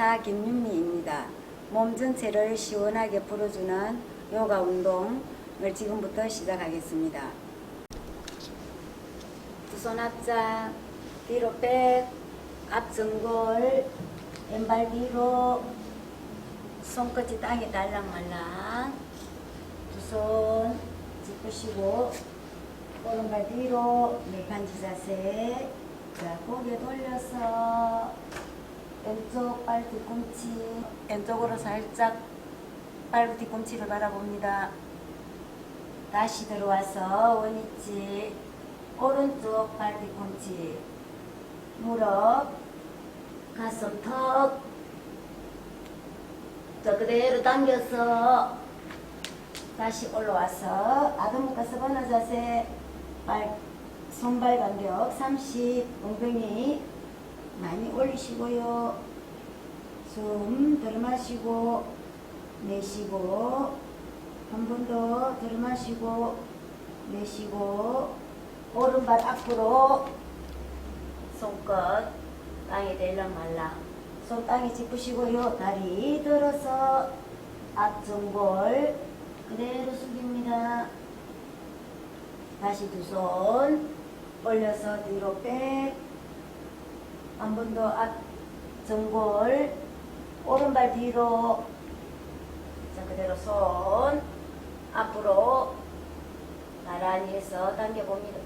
강사 김윤미입니다. 몸 전체를 시원하게 풀어주는 요가 운동을 지금부터 시작하겠습니다. 두 손 앞장, 뒤로 백, 앞전골, 왼발 뒤로, 손끝이 땅에 달랑말랑, 두 손 짚으시고, 오른발 뒤로, 내판지 자세, 자, 고개 돌려서, 왼쪽 발 뒤꿈치 왼쪽으로 살짝 발 뒤꿈치를 바라봅니다. 다시 들어와서 원위치 오른쪽 발 뒤꿈치 무릎 가슴 턱 자, 그대로 당겨서 다시 올라와서 아동목과 서바나 자세 발 손발 간격 30 엉덩이 많이 올리시고요. 숨 들이마시고 내쉬고 한 번 더 들이마시고 내쉬고 오른발 앞으로 손끝 땅에 대랑 말랑 손 땅에 짚으시고요. 다리 들어서 앞전골 그대로 숙입니다. 다시 두 손 올려서 뒤로 백 한 번 더 앞 전골 오른발 뒤로. 자 그대로 손 앞으로 나란히 해서 당겨봅니다.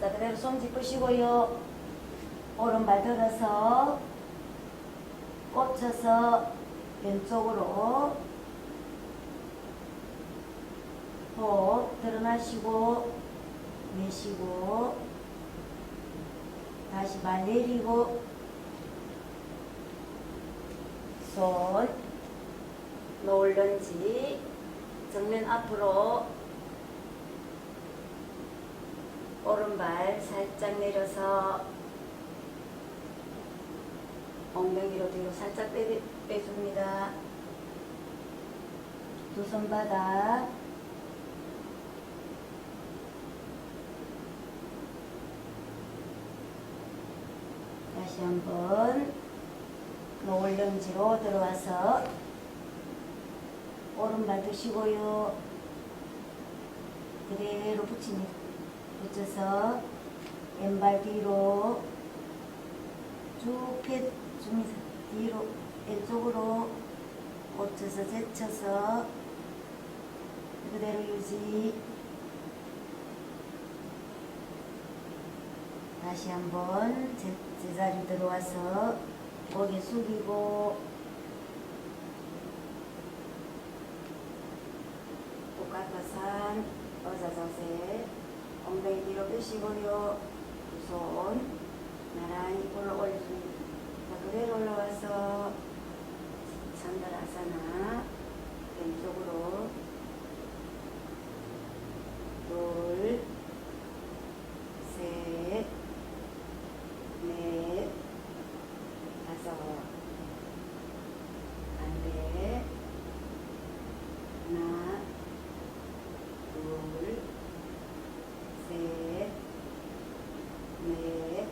자 그대로 손 짚으시고요. 오른발 들어서 꽂혀서 왼쪽으로 호흡 들어마시고 내쉬고 다시 발 내리고 손 노을런지 정면 앞으로 오른발 살짝 내려서 엉덩이로 뒤로 살짝 빼, 빼줍니다. 두 손 바닥 다시 한번 노을런지로 들어와서 오른발 드시고요. 그대로 붙입니다. 붙여서 왼발 뒤로 쭉 펴줍니다. 뒤로 왼쪽으로 꽂혀서 제쳐서 그대로 유지. 다시 한번 제, 제자리 들어와서 고개 숙이고. 똑같아산 의자 자세 엉덩이 뒤로 빼시고요. 두손 나란히 올라 올려줍니다. 자 그대로 올라와서 산다라사나 왼쪽으로 둘 셋, 넷, 다섯, 안돼, 하나, 둘, 셋, 넷,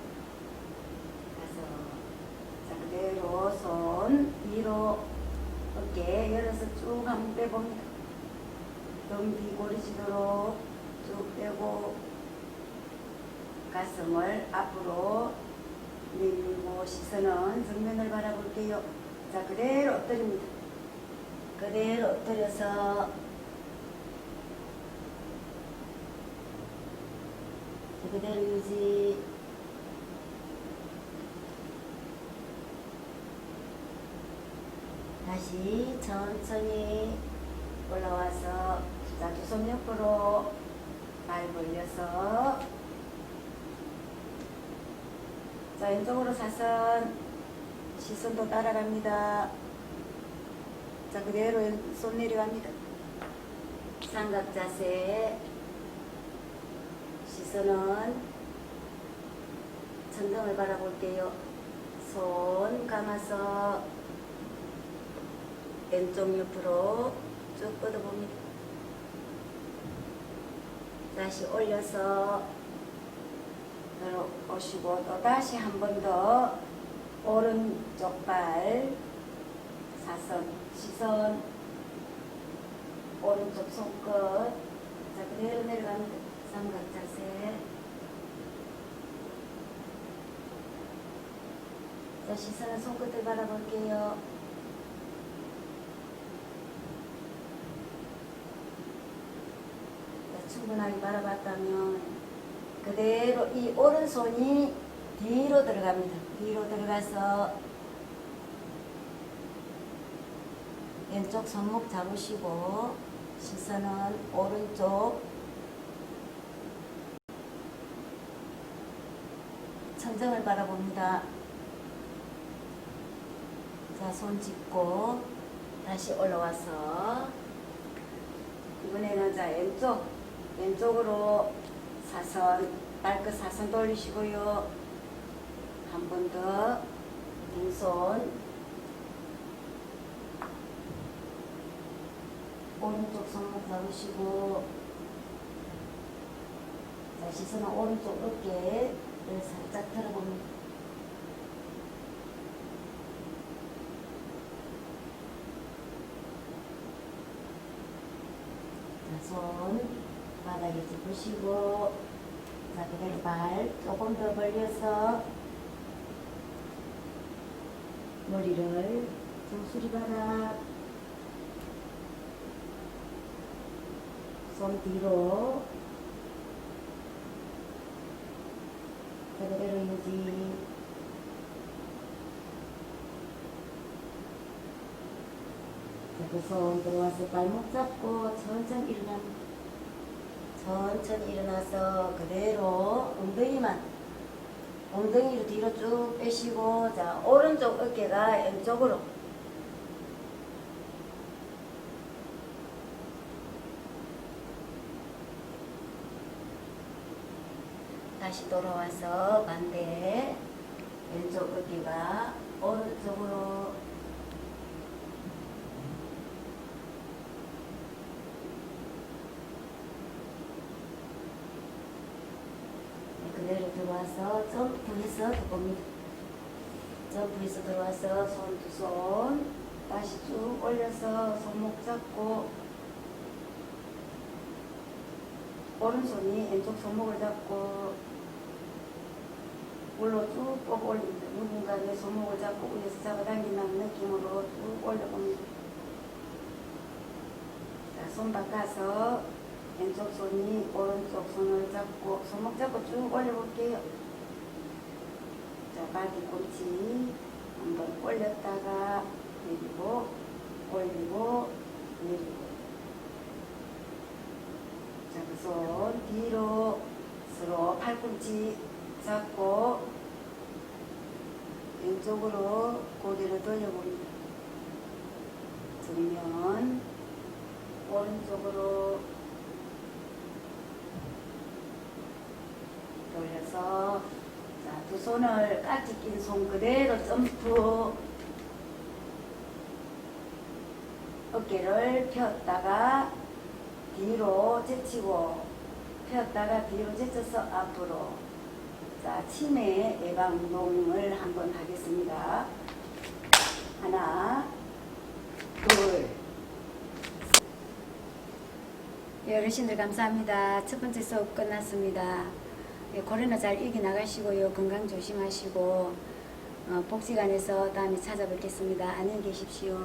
다섯. 자, 그대로 손 위로 어깨 열어서 쭉 한번 빼봅니다. 등 뒤고리지도록 쭉 빼고 가슴을 앞으로 밀고 시선은 정면을 바라볼게요. 자, 그대로 엎드립니다. 그대로 엎드려서 자, 그대로 유지. 다시 천천히 올라와서 자, 두 손 옆으로 발 벌려서 자, 왼쪽으로 사선 시선도 따라갑니다. 자, 그대로 왼- 손 내려갑니다. 삼각 자세 시선은 천정을 바라볼게요. 손 감아서 왼쪽 옆으로 쭉 뻗어봅니다. 다시 올려서 들어오시고 또 다시 한 번 더 오른쪽 발 사선 시선 오른쪽 손끝. 자 그대로 내려가면 돼. 삼각 자세. 자 시선은 손끝을 바라볼게요. 자, 충분하게 바라봤다면 이 오른손이 뒤로 들어갑니다. 뒤로 들어가서 왼쪽 손목 잡으시고 시선은 오른쪽 천정을 바라봅니다. 자, 손 짚고 다시 올라와서 이번에는 자 왼쪽 왼쪽으로 사선 발끝 사선 돌리시고요. 한 번 더 왼손 오른쪽 손목 잡으시고 자 시선은 오른쪽 어깨를 살짝 들어봅니다. 자, 손 바닥에 짚으시고 자 그대로 발 조금 더 벌려서 머리를 정수리 바닥 손 뒤로. 자 그대로 유지. 자, 그 손 들어와서 발목 잡고 천천히 일어나 천천히 일어나서 그대로 엉덩이만 엉덩이를 뒤로 쭉 빼시고 자 오른쪽 어깨가 왼쪽으로. 다시 돌아와서 반대. 왼쪽 어깨가 오른쪽으로 그대로 들어와서 점프해서 들어옵니다. 점프해서 들어와서 손 두 손 다시 쭉 올려서 손목 잡고 오른손이 왼쪽 손목을 잡고 물로 쭉 뻗어 올립니다. 누군가 내 손목을 잡고 위에서 잡아당긴다는 느낌으로 쭉 올려봅니다. 자, 손 바꿔서 왼쪽 손이 오른쪽 손을 잡고 손목 잡고 쭉 올려볼게요. 자, 바디꿈치 한번 올렸다가 내리고 올리고 내리고 자, 그 손 뒤로 서로 팔꿈치 잡고 왼쪽으로 고개를 돌려봅니다. 들면 오른쪽으로 돌려서 자, 두 손을 까지 낀 손 그대로 점프 어깨를 폈다가 뒤로 제치고 폈다가 뒤로 제쳐서 앞으로 자 치매 예방 운동을 한번 하겠습니다. 하나 둘 예, 어르신들 감사합니다. 첫 번째 수업 끝났습니다. 예, 코로나 잘 이겨나가시고요. 건강 조심하시고 어, 복지관에서 다음에 찾아뵙겠습니다. 안녕히 계십시오.